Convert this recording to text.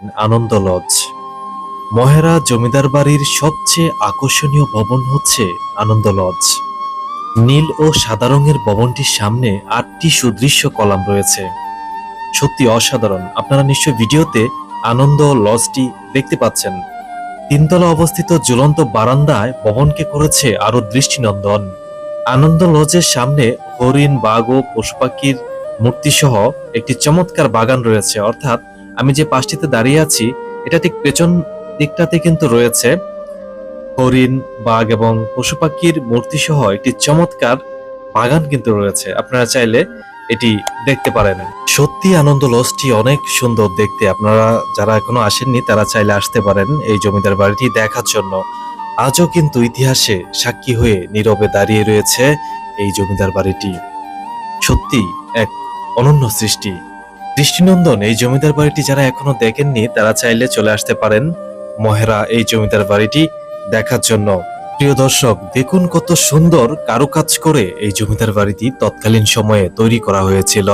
আনন্দ lodge. Mohera জমিদার বাড়ির সবচেয়ে আকর্ষণীয় ভবন হচ্ছে আনন্দ লজ। নীল ও সাদা রঙের ভবনটির সামনে আটটি সুদৃশ্য কলাম রয়েছে। সত্যি অসাধারণ। আপনারা নিশ্চয় ভিডিওতে আনন্দ লজটি দেখতে পাচ্ছেন। তিনতলা অবস্থিত ঝুলন্ত বারান্দায় ভবনকে করেছে আরও দৃষ্টিনন্দন। আনন্দ লজের সামনে হরিণ, বাঘ ও পশু পাখির মূর্তি সহ একটি চমৎকার বাগান রয়েছে, অর্থাৎ আমি যে পাশটিতে দাঁড়িয়ে আছি, এটা ঠিক পেছন দিকটাতে কিন্তু রয়েছে। হরিণ, বাঘ এবং পশু পাখির মূর্তি সহ একটি চমৎকার বাগান কিন্তু রয়েছে। আপনারা চাইলে এটি দেখতে পারেন। সত্যি আনন্দ লজটি অনেক সুন্দর দেখতে। আপনারা যারা এখনও আসেননি, তারা চাইলে আসতে পারেন এই জমিদার বাড়িটি দেখার জন্য। আজও কিন্তু ইতিহাসে সাক্ষী হয়ে নীরবে দাঁড়িয়ে রয়েছে এই জমিদার বাড়িটি। সত্যি এক অনন্য সৃষ্টি। দৃষ্টিনন্দন, এই জমিদার বাড়িটি যারা এখনও দেখেননি, তারা চাইলে চলে আসতে পারেন। মহেরা, এই জমিদার বাড়িটি দেখার জন্য। প্রিয় দর্শক, দেখুন কত সুন্দর কারুকাজ করে এই জমিদার বাড়িটি তৎকালীন সময়ে তৈরি করা হয়েছিল।